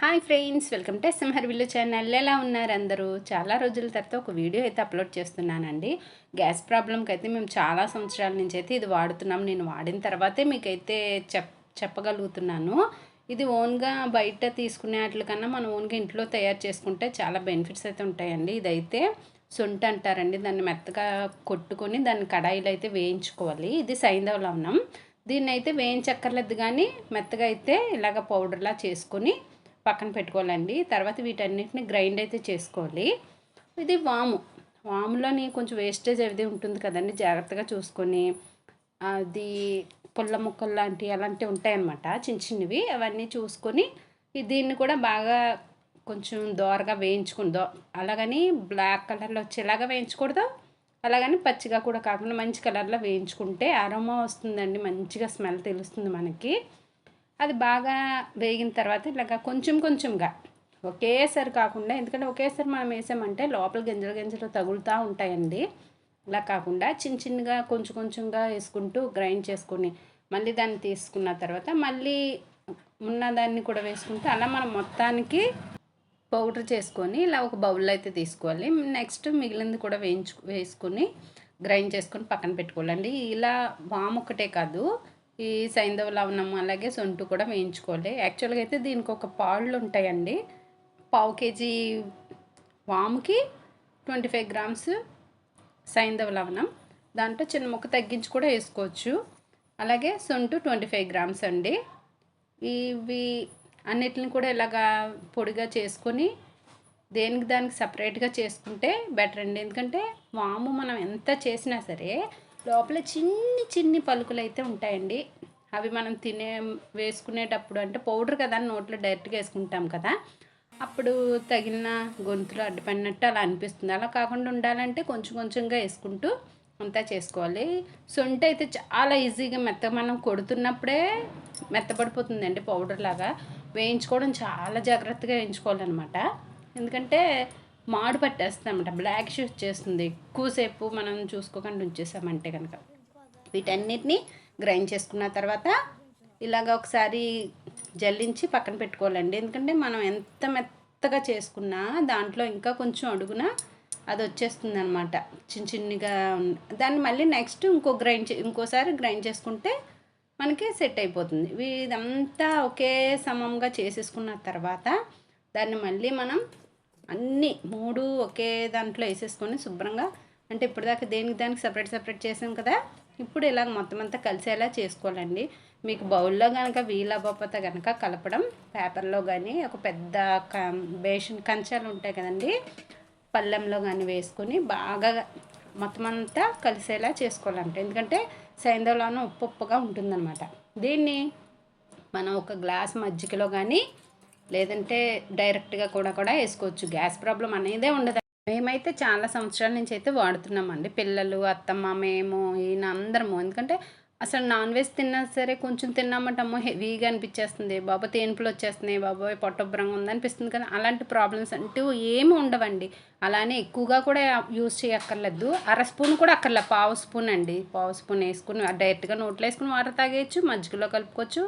Hi friends welcome to సింహర్ విల్లు channel. ఎలా ఉన్నారు అందరూ? చాలా రోజుల తర్వాత ఒక వీడియో అయితే అప్లోడ్ చేస్తున్నానండి. గ్యాస్ ప్రాబ్లంకి అయితే మేము చాలా సంవత్సరాల నుంచి అయితే ఇది వాడుతున్నాం. నేను వాడిన తర్వాతే మీకైతే చెప్ చెప్పగలుగుతున్నాను. ఇది ఓన్గా బయట తీసుకునే వాటికన్నా మనం ఓన్గా ఇంట్లో తయారు చేసుకుంటే చాలా బెనిఫిట్స్ అయితే ఉంటాయండి. ఇదైతే సొంట అంటారండి. దాన్ని మెత్తగా కొట్టుకొని దాన్ని కడాయిలో అయితే వేయించుకోవాలి. ఇది సైంధవ లవణం. దీన్ని అయితే వేయించక్కర్లేదు కానీ మెత్తగా అయితే ఇలాగ పౌడర్లా చేసుకొని పక్కన పెట్టుకోవాలండి. తర్వాత వీటన్నిటిని గ్రైండ్ అయితే చేసుకోవాలి. ఇది వాము. వాములోని కొంచెం వేస్టేజ్ అనేది ఉంటుంది కదండి జాగ్రత్తగా చూసుకొని అది పుల్ల ముక్కలు లాంటివి అలాంటివి ఉంటాయన్నమాట చిన్న చిన్నవి. అవన్నీ చూసుకొని దీన్ని కూడా బాగా కొంచెం దోరగా వేయించుకుందో అలాగని బ్లాక్ కలర్లో వచ్చేలాగా వేయించకూడదు. అలాగని పచ్చిగా కూడా కాకుండా మంచి కలర్లో వేయించుకుంటే అరోమా వస్తుందండి మంచిగా స్మెల్ తెలుస్తుంది మనకి. అది బాగా వేగిన తర్వాత ఇలాగ కొంచెం కొంచెంగా ఒకేసారి కాకుండా ఎందుకంటే ఒకేసారి మనం వేసామంటే లోపల గింజలు గింజలు తగులుతూ ఉంటాయండి. ఇలా కాకుండా చిన్న చిన్నగా కొంచెం కొంచెంగా వేసుకుంటూ గ్రైండ్ చేసుకొని మళ్ళీ దాన్ని తీసుకున్న తర్వాత మళ్ళీ ఉన్న దాన్ని కూడా వేసుకుంటే అలా మనం మొత్తానికి పౌడర్ చేసుకొని ఇలా ఒక బౌల్ అయితే తీసుకోవాలి. నెక్స్ట్ మిగిలింది కూడా వేయించు వేసుకొని గ్రైండ్ చేసుకొని పక్కన పెట్టుకోవాలండి. ఇలా వామ్ ఒకటే కాదు. ఈ సైంధవ లవణం అలాగే సొంటు కూడా వేయించుకోవాలి. యాక్చువల్గా అయితే దీనికి ఒక పాళ్ళు ఉంటాయండి. పావు కేజీ వాముకి ట్వంటీ ఫైవ్ గ్రామ్స్ సైంధవ లవణం. దాంట్లో చిన్న ముక్క తగ్గించి కూడా వేసుకోవచ్చు. అలాగే సొంటు ట్వంటీ ఫైవ్ గ్రామ్స్ అండి. ఇవి అన్నిటిని కూడా ఇలాగా పొడిగా చేసుకొని దేనికి దానికి సపరేట్గా చేసుకుంటే బెటర్ అండి. ఎందుకంటే వాము మనం ఎంత చేసినా సరే లోపల చిన్ని చిన్ని పలుకులు అయితే ఉంటాయండి. అవి మనం తినే వేసుకునేటప్పుడు అంటే పౌడర్ కదా నోట్లో డైరెక్ట్గా వేసుకుంటాం కదా. అప్పుడు తగిలిన గొంతులో అడ్డుపడినట్టు అలా అనిపిస్తుంది. అలా కాకుండా ఉండాలంటే కొంచెం కొంచెంగా వేసుకుంటూ అంతా చేసుకోవాలి. సొంట అయితే చాలా ఈజీగా మెత్త మనం కొడుతున్నప్పుడే మెత్తపడిపోతుందండి పౌడర్ లాగా. వేయించుకోవడం చాలా జాగ్రత్తగా వేయించుకోవాలన్నమాట. ఎందుకంటే మాడు పట్టేస్తామట. బ్లాక్ షూస్ చేస్తుంది. ఎక్కువసేపు మనం చూసుకోకుండా ఉంచేసామంటే కనుక వీటన్నిటిని గ్రైండ్ చేసుకున్న తర్వాత ఇలాగ ఒకసారి జల్లించి పక్కన పెట్టుకోవాలండి. ఎందుకంటే మనం ఎంత మెత్తగా చేసుకున్నా దాంట్లో ఇంకా కొంచెం అడుగున అది వచ్చేస్తుంది అనమాట చిన్న చిన్నగా దాన్ని మళ్ళీ నెక్స్ట్ ఇంకో గ్రైండ్ ఇంకోసారి గ్రైండ్ చేసుకుంటే మనకి సెట్ అయిపోతుంది. ఇదంతా ఒకే సమంగా చేసేసుకున్న తర్వాత దాన్ని మళ్ళీ మనం అన్నీ మూడు ఒకే దాంట్లో వేసేసుకొని శుభ్రంగా అంటే ఇప్పటిదాకా దేనికి దానికి సపరేట్ సపరేట్ చేసాం కదా ఇప్పుడు ఇలాగ మొత్తం అంతా కలిసేలా చేసుకోవాలండి. మీకు బౌల్లో కనుక వీలవ్వకపోతే కనుక కలపడం పేపర్లో కానీ ఒక పెద్ద బేషన్ కంచాలు ఉంటాయి కదండి పళ్ళెంలో కానీ వేసుకొని బాగా మొత్తం అంతా కలిసేలా చేసుకోవాలంటే. ఎందుకంటే సైంధవలోనూ ఉప్పు ఉప్పుగా ఉంటుందన్నమాట. దీన్ని మనం ఒక గ్లాస్ మజ్జిగలో కానీ లేదంటే డైరెక్ట్గా కూడా కూడా వేసుకోవచ్చు. గ్యాస్ ప్రాబ్లం అనేదే ఉండదు. మేమైతే చాలా సంవత్సరాల నుంచి అయితే వాడుతున్నామండి. పిల్లలు అత్తమ్మ మేము ఈయన అందరము. ఎందుకంటే అసలు నాన్ వెజ్ తిన్నా సరే కొంచెం తిన్నామంటమ్మో హెవీగా అనిపించేస్తుంది. బాబా తేనుపులు వచ్చేస్తున్నాయి బాబోయ్ పొట్టభ్రంగా ఉందనిపిస్తుంది కదా. అలాంటి ప్రాబ్లమ్స్ అంటూ ఏమి ఉండవండి. అలానే ఎక్కువగా కూడా యూజ్ చేయక్కర్లేదు. అర స్పూన్ కూడా అక్కర్లేదు పావు స్పూన్ అండి. పావు స్పూన్ వేసుకుని డైరెక్ట్గా నోట్లో వేసుకుని వాటర్ తాగేయచ్చు మజ్జిగలో కలుపుకోవచ్చు.